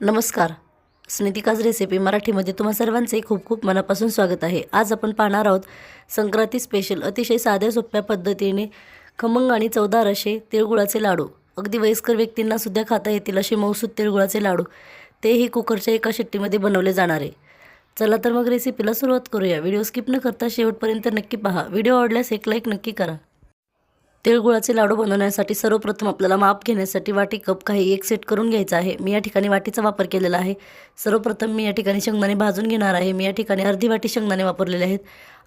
नमस्कार. स्नितिकाज रेसिपी मराठीमध्ये तुम्हा सर्वांचे खूप खूप मनापासून स्वागत आहे. आज आपण पाहणार आहोत संक्रांती स्पेशल अतिशय साध्या सोप्या पद्धतीने खमंग आणि चवदार असे तिळगुळाचे लाडू. अगदी वयस्कर व्यक्तींना सुद्धा खाता येतील असे मौसूद तिळगुळाचे लाडू. तेही कुकरच्या एका शिट्टीमध्ये बनवले जाणार आहे. चला तर मग रेसिपीला सुरुवात करूया. व्हिडिओ स्किप न करता शेवटपर्यंत नक्की पहा. व्हिडिओ आवडल्यास एक लाईक नक्की करा. तिळगुळाचे लाडू बनवण्यासाठी सर्वप्रथम आपल्याला माप घेण्यासाठी वाटी कप काही एक सेट करून घ्यायचा आहे. मी या ठिकाणी वाटीचा वापर केलेला आहे. सर्वप्रथम मी या ठिकाणी शेंगदाणे भाजून घेणार आहे. मी या ठिकाणी अर्धी वाटी शेंगदाणे वापरलेले आहेत.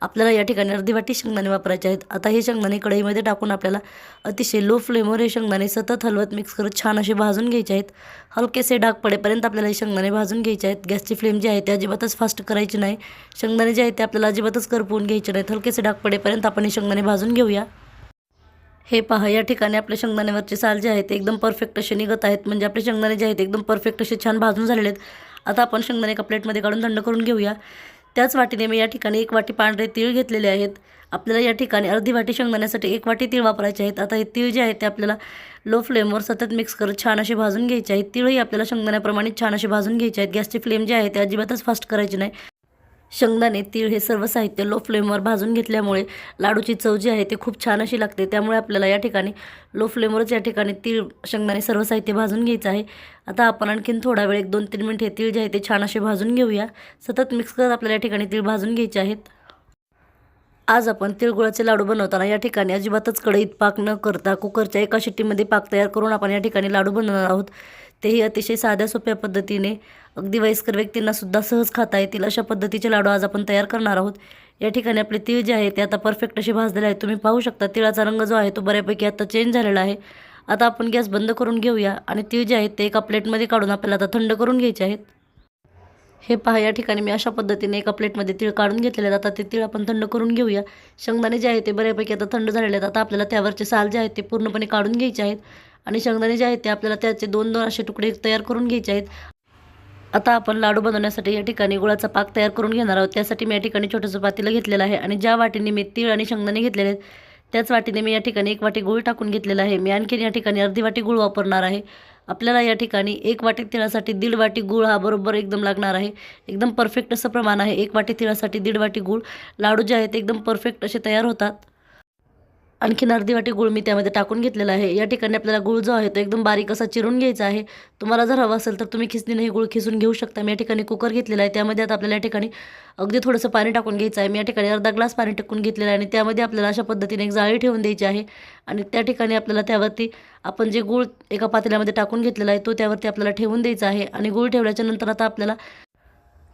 आपल्याला या ठिकाणी अर्धी वाटी शेंगदाणे वापरायचे आहेत. आता हे शेंगदाणे कढईमध्ये टाकून आपल्याला अतिशय लो फ्लेमवर हे शेंगदाणे सतत हलवत मिक्स करत छान असे भाजून घ्यायचे आहेत. हलकेसे डाग पडेपर्यंत आपल्याला हे शेंगदाणे भाजून घ्यायचे आहेत. गॅसची फ्लेम जी आहे ते अजिबातच फास्ट करायची नाही. शेंगदाणे जे आहेत ते आपल्याला अजिबातच करपवून घ्यायचे नाहीत. हलकेसे डाग पडेपर्यंत आपण हे शेंगदाणे भाजून घेऊया. हे पहा या ठिकाणी आपल्या शेंगदाण्यावरचे साल जे आहेत ते एकदम परफेक्ट असे निघत आहेत. म्हणजे आपले शेंगदाणे जे आहेत एकदम परफेक्ट असे छान भाजून झालेले आहेत. आता आपण शेंगदाणे एका प्लेटमध्ये काढून थंड करून घेऊया. त्याच वाटीने मी या ठिकाणी एक वाटी पांढरे तीळ घेतलेले आहेत. आपल्याला या ठिकाणी अर्धी वाटी शेंगदाण्यासाठी एक वाटी तीळ वापरायचे आहेत. आता हे तीळ जे आहेत ते आपल्याला लो फ्लेमवर सतत मिक्स करत छान असे भाजून घ्यायचे आहेत. तीळही आपल्याला शेंगदाण्याप्रमाणे छान असे भाजून घ्यायचे आहेत. गॅसची फ्लेम जी आहे ते अजिबातच फास्ट करायची नाही. शेंगदाणे तीळ हे सर्व साहित्य लो फ्लेमवर भाजून घेतल्यामुळे लाडूची चव जी आहे ती खूप छान अशी लागते. त्यामुळे आपल्याला या ठिकाणी लो फ्लेमवरच या ठिकाणी तीळ शेंगदाणे सर्व साहित्य भाजून घ्यायचं आहे. आता आपण आणखीन थोडा वेळ एक दोन तीन मिनिट हे तीळ जे आहे ते छान असे भाजून घेऊया. सतत मिक्स करत आपल्याला या ठिकाणी तीळ भाजून घ्यायचे आहेत. आज आपण तिळगुळाचे लाडू बनवताना या ठिकाणी अजिबातच कढईत पाक न करता कुकरच्या एका शिट्टीमध्ये पाक तयार करून आपण या ठिकाणी लाडू बनवणार आहोत. तेही अतिशय साध्या सोप्या पद्धतीने अगदी वयस्कर व्यक्तींनासुद्धा सहज खाता येतील अशा पद्धतीचे लाडू आज आपण तयार करणार आहोत. या ठिकाणी आपले तीळ जे आहे ते आता परफेक्ट असे भाजलेले आहेत. तुम्ही पाहू शकता तिळाचा रंग जो आहे तो बऱ्यापैकी आता चेंज झालेला आहे. आता आपण गॅस बंद करून घेऊया आणि तीळ जे आहेत ते एका प्लेटमध्ये काढून आपल्याला आता थंड करून घ्यायचे आहेत. हे पहा या ठिकाणी मी अशा पद्धतीने एका प्लेटमध्ये तीळ काढून घेतलेले आहेत आता ते तीळ आपण थंड करून घेऊया. शेंगदाणे जे आहे ते बऱ्यापैकी आता थंड झालेले आहेत. आता आपल्याला त्यावरचे साल जे आहेत ते पूर्णपणे काढून घ्यायचे आहेत. आणि शेंगदाणे जे आहेत ते आपल्याला त्याचे दोन दोन असे तुकडे तयार करून घ्यायचे आहेत. आता आपण लाडू बनवण्यासाठी या ठिकाणी गुळाचा पाक तयार करून घेणार आहोत. त्यासाठी मी या ठिकाणी छोटंसं पातेलं घेतलेलं आहे आणि ज्या वाटीने मी तीळ आणि शेंगदाणे घेतलेले आहेत त्याच वाटीने मी या ठिकाणी एक वाटी गूळ टाकून घेतलेला आहे. मी आणखीन या ठिकाणी अर्धी वाटी गूळ वापरणार आहे. आपल्याला या ठिकाणी एक वाटी तिळासाठी दीड वाटी गूळ हा बरोबर एकदम लागणार आहे. एकदम परफेक्ट असं प्रमाण आहे. एक वाटी तिळासाठी दीड वाटी गूळ. लाडू जे आहेत एकदम परफेक्ट असे तयार होतात. आणखीन अर्धी वाटी गूळ मी त्यामध्ये टाकून घेतलेला आहे. या ठिकाणी आपल्याला गूळ जो आहे तो एकदम बारीक असा चिरून घ्यायचा आहे. तुम्हाला जर हवा असेल तर तुम्ही खिसणीने हे गूळ खिसून घेऊ शकता. मी या ठिकाणी कुकर घेतलेला आहे. त्यामध्ये आता आपल्याला या ठिकाणी अगदी थोडंसं पाणी टाकून घ्यायचं आहे. मी या ठिकाणी अर्धा ग्लास पाणी टाकून घेतलेलं आहे आणि त्यामध्ये आपल्याला अशा पद्धतीने एक जाळी ठेवून द्यायची आहे. आणि त्या ठिकाणी आपल्याला त्यावरती आपण जे गूळ एका पातेल्यामध्ये टाकून घेतलेला आहे तो त्यावरती आपल्याला ठेवून द्यायचा आहे. आणि गूळ ठेवल्याच्या नंतर आता आपल्याला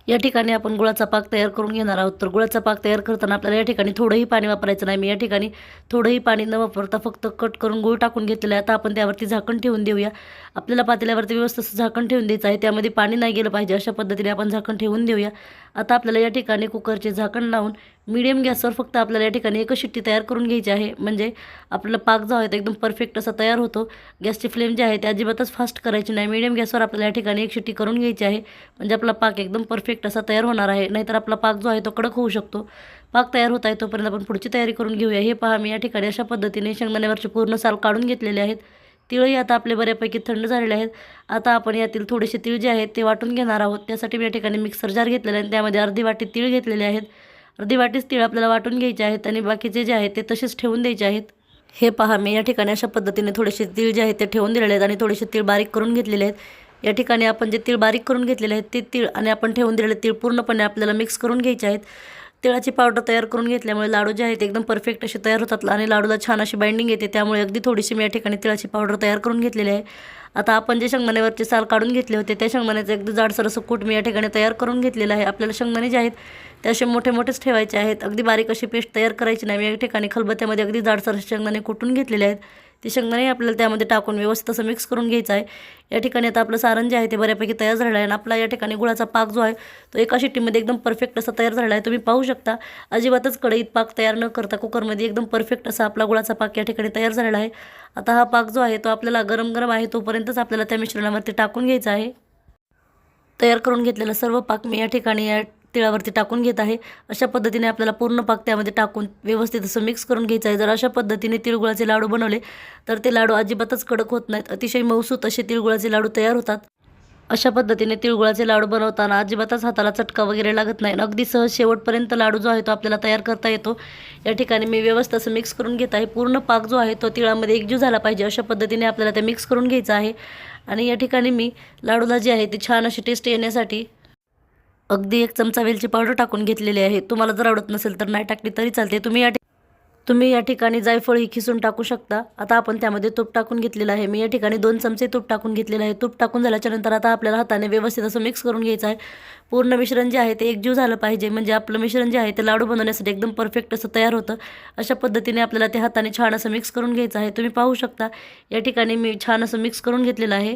या ठिकाणी आपण गुळाचा पाक तयार करून घेणार आहोत. तर गुळाचा पाक तयार करताना आपल्याला या ठिकाणी थोडंही पाणी वापरायचं नाही. मी या ठिकाणी थोडंही पाणी न वापरता फक्त कट करून गुळ टाकून घेतलेलं आहे. आता आपण त्यावरती झाकण ठेवून देऊया. आपल्याला पातेल्यावरती व्यवस्थित झाकण ठेवून द्यायचं आहे. त्यामध्ये पाणी नाही गेलं पाहिजे. अशा पद्धतीने आपण झाकण ठेवून देऊया. आता आपल्याला या ठिकाणी कुकरचे झाकण लावून मीडियम गॅसवर फक्त आपल्याला या ठिकाणी एकच शिट्टी तयार करून घ्यायची आहे. म्हणजे आपला पाक जो आहे तो एकदम परफेक्ट असा तयार होतो. गॅसची फ्लेम जी आहे ती अजिबातच फास्ट करायची नाही. मीडियम गॅसवर आपल्याला या ठिकाणी एक शिट्टी करून घ्यायची आहे. म्हणजे आपला पाक एकदम परफेक्ट असा तयार होणार आहे. नाहीतर आपला पाक जो आहे तो कडक होऊ शकतो. पाक तयार होत आहे तोपर्यंत आपण पुढची तयारी करून घेऊया. हे पहा मी या ठिकाणी अशा पद्धतीने शेंगदाण्यावरचे पूर्ण साल काढून घेतलेले आहेत. तिळही आता आपले बऱ्यापैकी थंड झालेले आहेत. आता आपण यातील थोडेसे तीळ जे आहेत ते वाटून घेणार आहोत. त्यासाठी मी या ठिकाणी मिक्सर जार घेतलेला आहे त्यामध्ये अर्धी वाटी तीळ घेतलेले आहेत. अर्धी वाटीच तीळ आपल्याला वाटून घ्यायचे आहेत आणि बाकीचे जे आहेत ते तसेच ठेवून द्यायचे आहेत. हे पहा मी या ठिकाणी अशा पद्धतीने थोडेसे तीळ जे आहेत ते ठेवून दिलेले आहेत आणि थोडेसे तीळ बारीक करून घेतलेले आहेत. या ठिकाणी आपण जे तीळ बारीक करून घेतलेले आहेत ते तीळ आणि आपण ठेवून दिलेले तीळ पूर्णपणे आपल्याला मिक्स करून घ्यायचे आहेत. तिळाची पावडर तयार करून घेतल्यामुळे लाडू जे आहेत एकदम परफेक्ट असे तयार होतात आणि लाडूला छान अशी बाइंडिंग येते. त्यामुळे अगदी थोडीशी मी या ठिकाणी तिळाची पावडर तयार करून घेतलेली आहे. आता आपण जे शेंगदाण्यावरचे साल काढून घेतले होते त्या शेंगदाण्याचं अगदी जाडसर असं कूट मी या ठिकाणी तयार करून घेतलेलं आहे. आपल्याला शेंगदाणे जे आहेत ते असे मोठे मोठेच ठेवायचे आहेत. अगदी बारीक अशी पेस्ट तयार करायची नाही. मी या ठिकाणी खलबत्त्यामध्ये अगदी जाडसर असे शेंगदाणे कुटून घेतलेले आहेत. ते शेंगदाणे आपल्याला त्यामध्ये टाकून व्यवस्थित असं मिक्स करून घ्यायचं आहे या ठिकाणी आता आपलं सारण जे आहे ते बऱ्यापैकी तयार झालेलं आहे आणि आपला या ठिकाणी गुळाचा पाक जो आहे तो एका शिट्टीमध्ये एकदम परफेक्ट असा तयार झालेला आहे. तुम्ही पाहू शकता अजिबातच कढईत पाक तयार न करता कुकरमध्ये एकदम परफेक्ट असा आपला गुळाचा पाक या ठिकाणी तयार झालेला आहे. आता हा पाक जो आहे तो आपल्याला गरम गरम आहे तोपर्यंतच आपल्याला त्या मिश्रणावरती टाकून घ्यायचा आहे. तयार करून घेतलेला सर्व पाक मी या ठिकाणी या तिळावरती टाकून घेत आहे. अशा पद्धतीने आपल्याला पूर्ण पाक त्यामध्ये टाकून व्यवस्थित असं मिक्स करून घ्यायचं आहे. जर अशा पद्धतीने तिळगुळाचे लाडू बनवले तर ते लाडू अजिबातच कडक होत नाहीत. अतिशय मौसूत असे तिळगुळाचे लाडू तयार होतात. अशा पद्धतीने तिळगुळाचे लाडू बनवताना अजिबातच हाताला चटका वगैरे लागत नाही. अगदी सहज शेवटपर्यंत लाडू जो आहे तो आपल्याला तयार करता येतो. या ठिकाणी मी व्यवस्थित असं मिक्स करून घेत आहे. पूर्ण पाक जो आहे तो तिळामध्ये एकजीव झाला पाहिजे. अशा पद्धतीने आपल्याला ते मिक्स करून घ्यायचं आहे. आणि या ठिकाणी मी लाडूला जे आहे ती छान अशी टेस्ट येण्यासाठी अगदी एक चमचा वेलची पावडर टाकून घेतलेली आहे. तुम्हाला जर आवडत नसेल तर नाही टाकली तरी चालते तुम्ही या तुम्ही या ठिकाणी जायफळ ही खिसून टाकू शकता. आता आपण त्यामध्ये तूप टाकून घेतलेलं आहे. मी या ठिकाणी दोन चमचे तूप टाकून घेतलेलं आहे. तूप टाकून झाल्याच्यानंतर आता आपल्याला हाताने व्यवस्थित असं मिक्स करून घ्यायचं आहे. पूर्ण मिश्रण जे आहे ते एकजीव झालं पाहिजे. म्हणजे आपलं मिश्रण जे आहे ते लाडू बनवण्यासाठी एकदम परफेक्ट असं तयार होतं. अशा पद्धतीने आपल्याला ते हाताने छान असं मिक्स करून घ्यायचं आहे. तुम्ही पाहू शकता. या ठिकाणी मी छान असं मिक्स करून घेतलेलं आहे.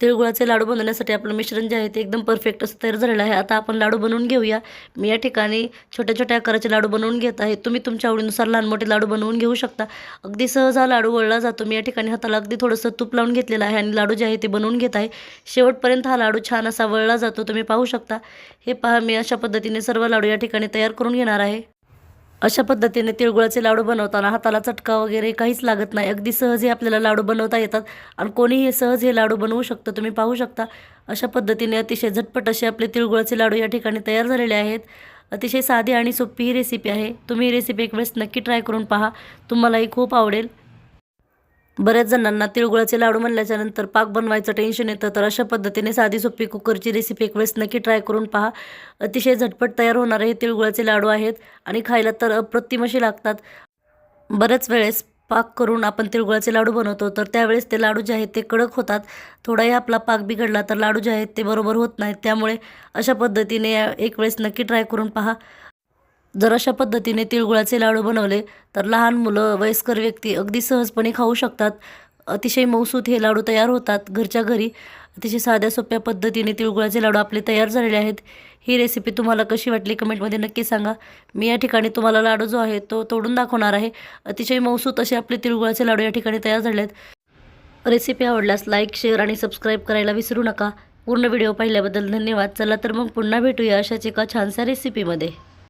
तिळगुळाचे लाडू बनवण्यासाठी आपलं मिश्रण जे आहे ते एकदम परफेक्ट असं तयार झालेलं आहे. आता आपण लाडू बनवून घेऊया. मी या ठिकाणी छोट्या छोट्या आकाराचे लाडू बनवून घेत आहे. तुम्ही तुमच्या आवडीनुसार लहान मोठे लाडू बनवून घेऊ शकता. अगदी सहज हा लाडू वळला जातो. मी या ठिकाणी हाताला अगदी थोडंसं तूप लावून घेतलेलं आहे आणि लाडू जे आहे ते बनवून घेत आहे. शेवटपर्यंत हा लाडू छान असा वळला जातो. तुम्ही पाहू शकता. हे पहा मी अशा पद्धतीने सर्व लाडू या ठिकाणी तयार करून घेणार आहे. अशा पद्धतीने तिळगुळाचे लाडू बनवताना हाताला चटका वगैरे काहीच लागत नाही. अगदी सहज हे आपल्याला लाडू बनवता येतात आणि कोणीही सहज हे लाडू बनवू शकतं तुम्ही पाहू शकता. अशा पद्धतीने अतिशय झटपट असे आपले तिळगुळाचे लाडू या ठिकाणी तयार झालेले आहेत. अतिशय साधी आणि सोपी ही रेसिपी आहे. तुम्ही ही रेसिपी एक वेळेस नक्की ट्राय करून पहा. तुम्हालाही खूप आवडेल. बऱ्याच जणांना तिळगुळाचे लाडू म्हणल्याच्या नंतर पाक बनवायचं टेन्शन येतं. तर अशा पद्धतीने साधी सोपी कुकरची रेसिपी एक वेळेस नक्की ट्राय करून पहा. अतिशय झटपट तयार होणारे हे तिळगुळाचे लाडू आहेत आणि खायला तर अप्रतिम असे लागतात. बऱ्याच वेळेस पाक करून आपण तिळगुळाचे लाडू बनवतो तर त्यावेळेस ते लाडू जे आहेत ते कडक होतात. थोडाही आपला पाक बिघडला तर लाडू जे आहेत ते बरोबर होत नाहीत. त्यामुळे अशा पद्धतीने एक वेळेस नक्की ट्राय करून पहा. जर अशा पद्धतीने तिळगुळाचे लाडू बनवले तर लहान मुलं वयस्कर व्यक्ती अगदी सहजपणे खाऊ शकतात. अतिशय मौसूत हे लाडू तयार होतात घरच्या घरी. अतिशय साध्या सोप्या पद्धतीने तिळगुळाचे लाडू आपले तयार झालेले आहेत. ही रेसिपी तुम्हाला कशी वाटली कमेंटमध्ये नक्की सांगा. मी या ठिकाणी तुम्हाला लाडू जो आहे तो तोडून दाखवणार आहे. अतिशय मौसूत असे आपले तिळगुळाचे लाडू या ठिकाणी तयार झाले आहेत. रेसिपी आवडल्यास लाईक शेअर आणि सबस्क्राईब करायला विसरू नका. पूर्ण व्हिडिओ पाहिल्याबद्दल धन्यवाद. चला तर मग पुन्हा भेटूया अशाच एका छानशा रेसिपीमध्ये